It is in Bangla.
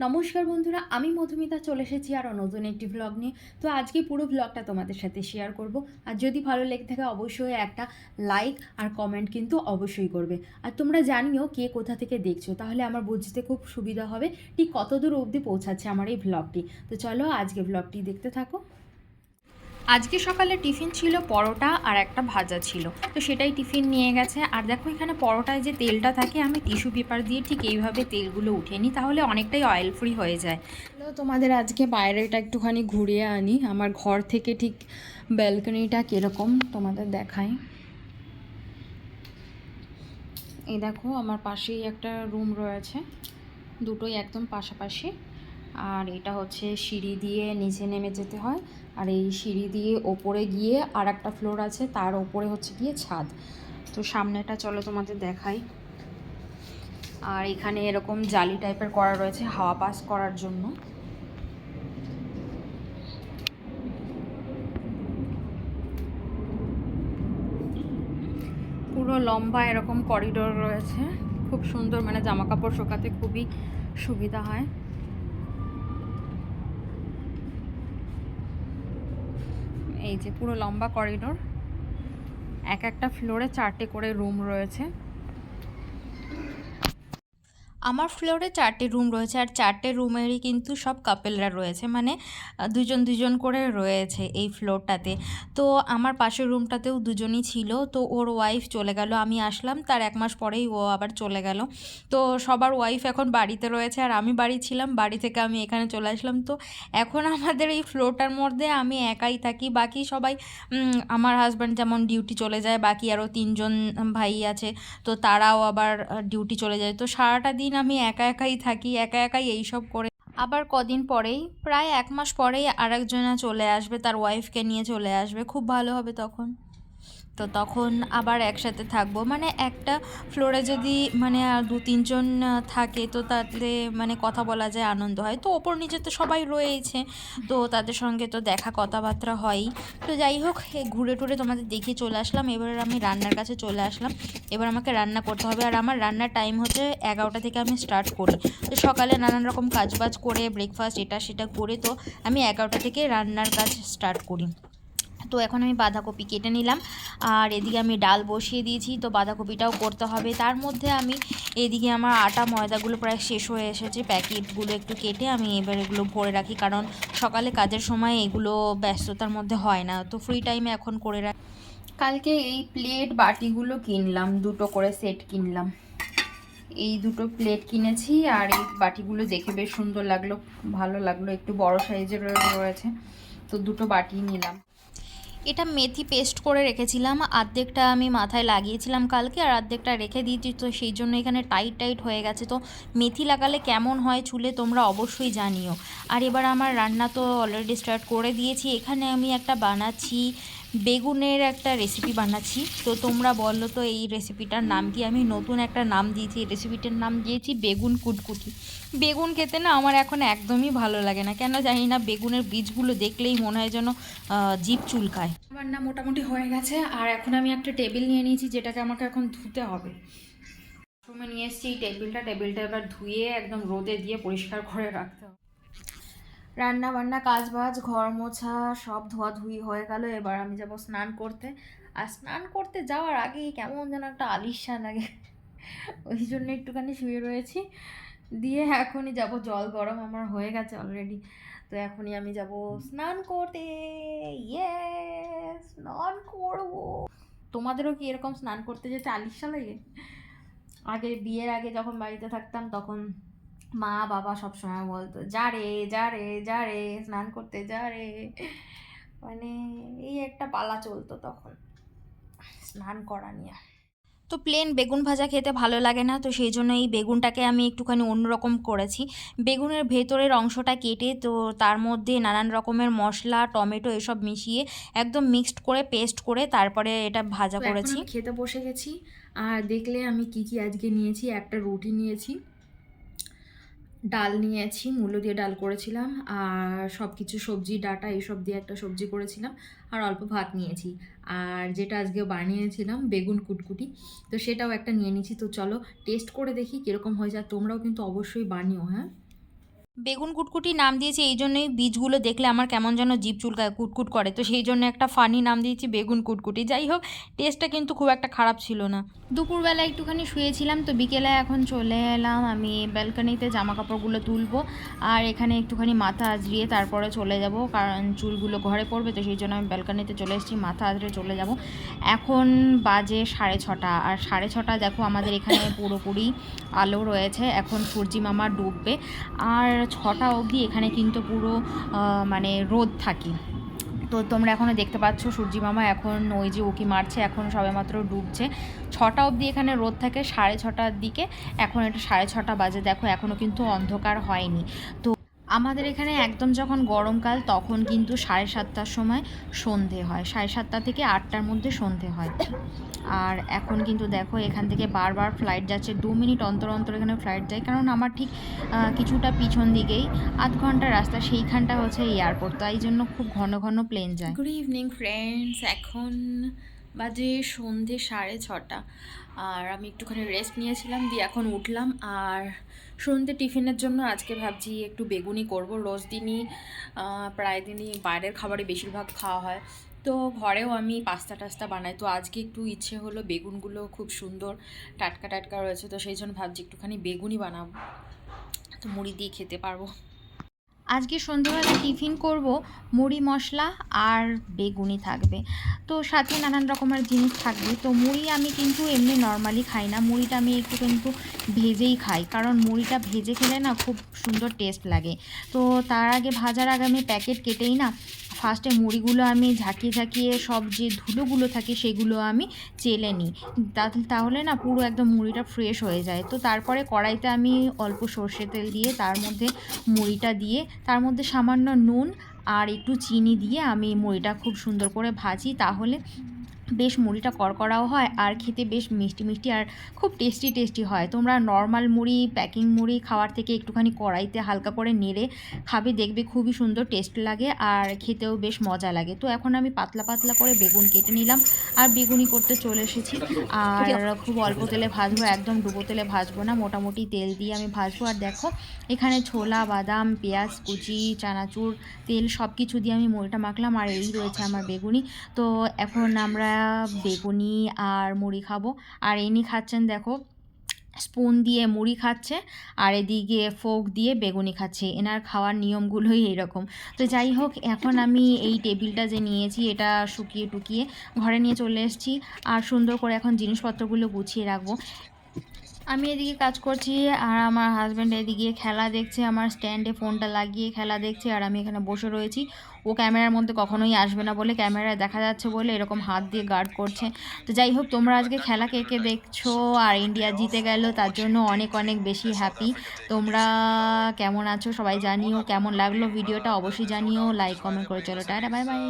নমস্কার বন্ধুরা, আমি মধুমিতা চলে এসেছি আরও নতুন একটি ভ্লগ নিয়ে। তো আজকে পুরো ভ্লগটা তোমাদের সাথে শেয়ার করব। আর যদি ভালো লেগে থাকে অবশ্যই একটা লাইক আর কমেন্ট কিন্তু অবশ্যই করবে। আর তোমরা জানিও কে কোথা থেকে দেখছ, তাহলে আমার বুঝতে খুব সুবিধা হবে। ঠিক কতদূর অবধি পৌঁছাচ্ছে আমার এই ভ্লগটি তো চলো আজকে ভ্লগটি দেখতে থাকো। আজকে সকালে টিফিন ছিল পরোটা আর একটা ভাজা ছিল। তো সেটাই টিফিন নিয়ে গেছে। আর দেখো এখানে পরোটায় যে তেলটা থাকে, আমি টিস্যু পেপার দিয়ে ঠিক এইভাবে তেলগুলো উঠে নিই, তাহলে অনেকটাই অয়েল ফ্রি হয়ে যায়। তোমাদের আজকে বাইরেটা একটুখানি ঘুরিয়ে আনি। আমার ঘর থেকে ঠিক ব্যালকনিটা কীরকম তোমাদের দেখাই। এই দেখো, আমার পাশেই একটা রুম রয়েছে। দুটোই একদম পাশাপাশি। আর এটা হচ্ছে সিঁড়ি দিয়ে নিচে নেমে যেতে হয়। আর এই সিঁড়ি দিয়ে ওপরে গিয়ে আর একটা ফ্লোর আছে, তার ওপরে হচ্ছে গিয়ে ছাদ। তো সামনেটা চলো তোমাদের দেখাই। আর এখানে এরকম জালি টাইপের করা রয়েছে, হাওয়া পাস করার জন্য। পুরো লম্বা এরকম করিডোর রয়েছে। খুব সুন্দর মানে জামা কাপড় শোকাতে খুবই সুবিধা হয়। এই যে পুরো লম্বা করিডোর। এক একটা ফ্লোরে চারটে করে রুম রয়েছে। আমার ফ্লোরে চারটে রুম রয়েছে আর চারটে রুমেরই কিন্তু সব কাপেলরা রয়েছে মানে দুজন দুজন করে রয়েছে এই ফ্লোরটাতে তো আমার পাশের রুমটাতেও দুজনই ছিল, তো ওর ওয়াইফ চলে গেল, আমি আসলাম, তার এক মাস পরেই ও আবার চলে গেল। তো সবার ওয়াইফ এখন বাড়িতে রয়েছে আর আমি বাড়ি ছিলাম, বাড়ি থেকে আমি এখানে চলে আসলাম। তো এখন আমাদের এই ফ্লোরটার মধ্যে আমি একাই থাকি, বাকি সবাই আমার হাজব্যান্ড যেমন ডিউটি চলে যায়, বাকি আরও তিনজন ভাই আছে, তো তারাও আবার ডিউটি চলে যায়। তো সারাটা দিন আমি একা একাই থাকি, একা একাই এইসব করে। আবার কদিন পরেই, প্রায় এক মাস পরেই আরেকজনা চলে আসবে, তার ওয়াইফকে নিয়ে চলে আসবে। খুব ভালো হবে তখন। তো তখন আবার একসাথে থাকব। মানে একটা ফ্লোরে যদি মানে আর দু তিনজন থাকে, তো তাতে মানে কথা বলা যায়, আনন্দ হয়। তো ওপর নিচে তো সবাই রয়েছে তো তাদের সঙ্গে তো দেখা, কথাবার্তা হয়ই। তো যাই হোক ঘুরে টুরে তোমাদের দেখিয়ে চলে আসলাম। এবার আমি রান্নার কাছে চলে আসলাম। এবার আমাকে রান্না করতে হবে। আর আমার রান্নার টাইম হচ্ছে এগারোটা থেকে আমি স্টার্ট করি। তো সকালে নানান রকম কাজবাজ করে ব্রেকফাস্ট এটা সেটা করে, তো আমি এগারোটা থেকে রান্নার কাজ স্টার্ট করি। তো এখন আমি বাঁধাকপি কেটে নিলাম। আর এদিকে আমি ডাল বসিয়ে দিয়েছি, তো বাঁধাকপিটাও করতে হবে। তার মধ্যে আমি এদিকে আমার আটা ময়দাগুলো প্রায় শেষ হয়ে এসেছে। প্যাকেটগুলো একটু কেটে আমি এবার এগুলো ভরে রাখি, কারণ সকালে কাজের সময় এগুলো ব্যস্ততার মধ্যে হয় না। তো ফ্রি টাইমে এখন করে রাখি কালকে এই প্লেট বাটিগুলো কিনলাম, দুটো করে সেট কিনলাম। এই দুটো প্লেট কিনেছি আর এই বাটিগুলো দেখে বেশ সুন্দর লাগল, ভালো লাগল, একটু বড় সাইজের রয়েছে। তো দুটো বাটি নিলাম। এটা মেথি পেস্ট করে রেখেছিলাম। আর্ধেকটা আমি মাথায় লাগিয়েছিলাম কালকে আর আর্ধেকটা রেখে দিয়েছি, তো সেই জন্য এখানে টাইট টাইট হয়ে গেছে। তো মেথি লাগালে কেমন হয় চুলে তোমরা অবশ্যই জানিও। আর এবার আমার রান্না তো অলরেডি স্টার্ট করে দিয়েছি। এখানে আমি একটা বানাচ্ছি বেগুনের একটা রেসিপি বানাচ্ছি। তো তোমরা বলল তো এই রেসিপিটার নাম কি? আমি নতুন একটা নাম দিয়েছি। এই রেসিপিটার নাম দিয়েছি বেগুন কুটকুটি। বেগুন খেতে না আমার এখন একদমই ভালো লাগে না। কেন জানি না, বেগুনের বীজগুলো দেখলেই মনে হয় যেন জিভ চুলকায়। রান্না মোটামুটি হয়ে গেছে। আর এখন আমি একটা টেবিল নিয়ে নিয়েছি যেটাকে আমাকে এখন ধুতে হবে। রুমে নিয়ে এসেছি এই টেবিলটা টেবিলটা এবার ধুয়ে একদম রোদে দিয়ে পরিষ্কার করে রাখতে হবে। রান্না বান্না কাজ বাজ ঘর মোছা, সব ধোয়াধুয়ি হয়ে গেল। এবার আমি যাব স্নান করতে। আর স্নান করতে যাওয়ার আগে কেমন যেন একটা আলিশা লাগে। ওই জন্য একটুখানি শুয়ে রয়েছি। দিয়ে এখনই যাব। জল গরম আমার হয়ে গেছে অলরেডি তো এখনই আমি যাব স্নান করতে। ইয়ে স্নান করব। তোমাদেরও কি এরকম স্নান করতে যেতে আলিশা লাগে? আগে বিয়ের আগে যখন বাড়িতে থাকতাম তখন মা বাবা সব সময় বলতো যা রে যা রে যা রে স্নান করতে যা রে। মানে এই একটা পালা চলতো তখন স্নান করা নিয়ে। তো প্লেন বেগুন ভাজা খেতে ভালো লাগে না তো সেই জন্য এই বেগুনটাকে আমি একটুখানি অন্যরকম করেছি। বেগুনের ভেতরের অংশটা কেটে তো তার মধ্যে নানান রকমের মশলা টমেটো এসব মিশিয়ে একদম মিক্সড করে পেস্ট করে তারপরে এটা ভাজা করেছি। খেতে বসে গেছি আর দেখলে আমি কি কি আজকে নিয়েছি একটা রুটি নিয়েছি। ডাল নিয়েছি মূল্য দিয়ে ডাল করেছিলাম আর সব কিছু সবজি, ডাটা এইসব দিয়ে একটা সবজি করেছিলাম আর অল্প ভাত নিয়েছি। আর যেটা আজকে বানিয়েছিলাম, বেগুন কুটকুটি, তো সেটাও একটা নিয়ে নিয়েছি। তো চলো টেস্ট করে দেখি কীরকম হয়ে যায়। তোমরাও কিন্তু অবশ্যই বানিও হ্যাঁ? বেগুন কুটকুটি নাম দিয়েছি, এই জন্যই বীজগুলো দেখলে আমার কেমন যেন জিভ চুলকায়, কুটকুট করে। তো সেই জন্য একটা ফানি নাম দিয়েছি, বেগুন কুটকুটি। যাই হোক টেস্টটা কিন্তু খুব একটা খারাপ ছিল না। দুপুরবেলা একটুখানি শুয়েছিলাম, তো বিকেলে এখন চলে এলাম। আমি ব্যালকানিতে জামা কাপড়গুলো তুলবো, আর এখানে একটুখানি মাথা আজরিয়ে তারপরে চলে যাব, কারণ চুলগুলো ঘরে পড়বে, তো সেই জন্য আমি ব্যালকানিতে চলে এসেছি, মাথা আজরে চলে যাব। এখন বাজে সাড়ে ছটা, আর সাড়ে ছটা দেখো আমাদের এখানে পুরোপুরি আলো রয়েছে, এখন সূর্যি মামা ডুববে। আর ছটা অবধি এখানে কিন্তু পুরো মানে রোদ থাকি। তো তোমরা এখনও দেখতে পাচ্ছ সূর্যি মামা এখন ওই যে উকি মারছে, এখন সবেমাত্র ডুবছে। ছটা অবধি এখানে রোদ থাকে, সাড়ে ছটার দিকে, এখন এটা সাড়ে ছটা বাজে, দেখো এখনও কিন্তু অন্ধকার হয়নি। তো আমাদের এখানে একদম যখন গরমকাল, তখন কিন্তু সাড়ে সাতটার সময় সন্ধে হয়। সাড়ে সাতটা থেকে আটটার মধ্যে সন্ধে হয়। আর এখন কিন্তু দেখো, এখান থেকে বারবার ফ্লাইট যাচ্ছে। দু মিনিট অন্তর অন্তর এখানে ফ্লাইট যায়। কারণ আমার ঠিক কিছুটা পিছন দিকেই আধ ঘণ্টা রাস্তা, সেইখানটা হচ্ছে এয়ারপোর্ট তাই জন্য খুব ঘন ঘন প্লেন যায়। গুড ইভিনিং ফ্রেন্ডস এখন বাজে সন্ধে সাড়ে ছটা। আর আমি একটুখানি রেস্ট নিয়েছিলাম, দিয়ে এখন উঠলাম। আর সন্ধে টিফিনের জন্য আজকে ভাবছি একটু বেগুনি করব, রোজ দিনই প্রায় দিনই বাইরের খাবারই বেশিরভাগ খাওয়া হয়। তো ঘরেও আমি পাস্তা টাস্তা বানাই। তো আজকে একটু ইচ্ছে হলো বেগুনগুলো খুব সুন্দর টাটকা টাটকা রয়েছে, তো সেই জন্য ভাবছি একটুখানি বেগুনি বানাবো। তো মুড়ি দিয়ে খেতে পারব। আজকে সন্ধ্যেবেলা টিফিন করব, মুড়ি মশলা আর বেগুনি থাকবে। তো সাথে নানান রকমের জিনিস থাকবে। তো মুড়ি আমি কিন্তু এমনি নর্মালি খাই না। মুড়িটা আমি একটু কিন্তু ভেজেই খাই। কারণ মুড়িটা ভেজে খেলে না খুব সুন্দর টেস্ট লাগে। তো তার আগে ভাজার আগে আমি প্যাকেট কেটেই না ফার্স্টে মুড়িগুলো আমি ঝাঁকিয়ে ঝাঁকিয়ে সব যে ধুলোগুলো থাকে সেগুলো আমি চেলে নিই। তাহলে না পুরো একদম মুড়িটা ফ্রেশ হয়ে যায়। তো তারপরে কড়াইতে আমি অল্প সর্ষে তেল দিয়ে তার মধ্যে মুড়িটা দিয়ে তার মধ্যে সামান্য নুন আর একটু চিনি দিয়ে আমি মুড়িটা খুব সুন্দর করে ভাজি, তাহলে বেশ মুড়িটা কড়কড়াও হয় আর খেতে বেশ মিষ্টি মিষ্টি আর খুব টেস্টি টেস্টি হয়। তোমরা নর্মাল মুড়ি প্যাকিং মুড়ি খাওয়ার থেকে একটুখানি কড়াইতে হালকা করে নেড়ে খাবে, দেখবে খুবই সুন্দর টেস্ট লাগে আর খেতেও বেশ মজা লাগে। তো এখন আমি পাতলা পাতলা করে বেগুন কেটে নিলাম আর বেগুনি করতে চলে এসেছি। আর খুব অল্প তেলে ভাজবো, একদম ডুবো তেলে ভাজবো না, মোটামুটি তেল দিয়ে আমি ভাজবো। আর দেখো, এখানে ছোলা, বাদাম, পেঁয়াজ, কুচি, চানাচুর, তেল সব কিছু দিয়ে আমি মুড়িটা মাখলাম আর এই রয়েছে আমার বেগুনি। তো এখন আমরা বেগুনি আর মুড়ি খাব। আর এনি খাচ্ছেন দেখো স্পুন দিয়ে মুড়ি খাচ্ছে আর এদিকে ফোক দিয়ে বেগুনি খাচ্ছে। এনার খাওয়ার নিয়মগুলোই এরকম। তো যাই হোক এখন আমি এই টেবিলটা যে নিয়েছি এটা শুকিয়ে টুকিয়ে ঘরে নিয়ে চলে এসেছি। আর সুন্দর করে এখন জিনিসপত্রগুলো গুছিয়ে রাখব। আমি এদিকে কাজ করছি আর আমার হাজব্যান্ড এদিকে খেলা দেখছে, আমার স্ট্যান্ডে ফোনটা লাগিয়ে খেলা দেখছে আর আমি এখানে বসে রয়েছি। ও ক্যামেরার মধ্যে কখনোই আসবে না বলে ক্যামেরায় দেখা যাচ্ছে বলে এরকম হাত দিয়ে গার্ড করছে। তো যাই হোক, তোমরা আজকে খেলা কে কে দেখছ আর ইন্ডিয়া জিতে গেল তার জন্য অনেক অনেক বেশি হ্যাপি তোমরা কেমন আছো সবাই জানিও, কেমন লাগল ভিডিওটা অবশ্যই জানিও লাইক কমেন্ট করে চলো, টাটা বাই বাই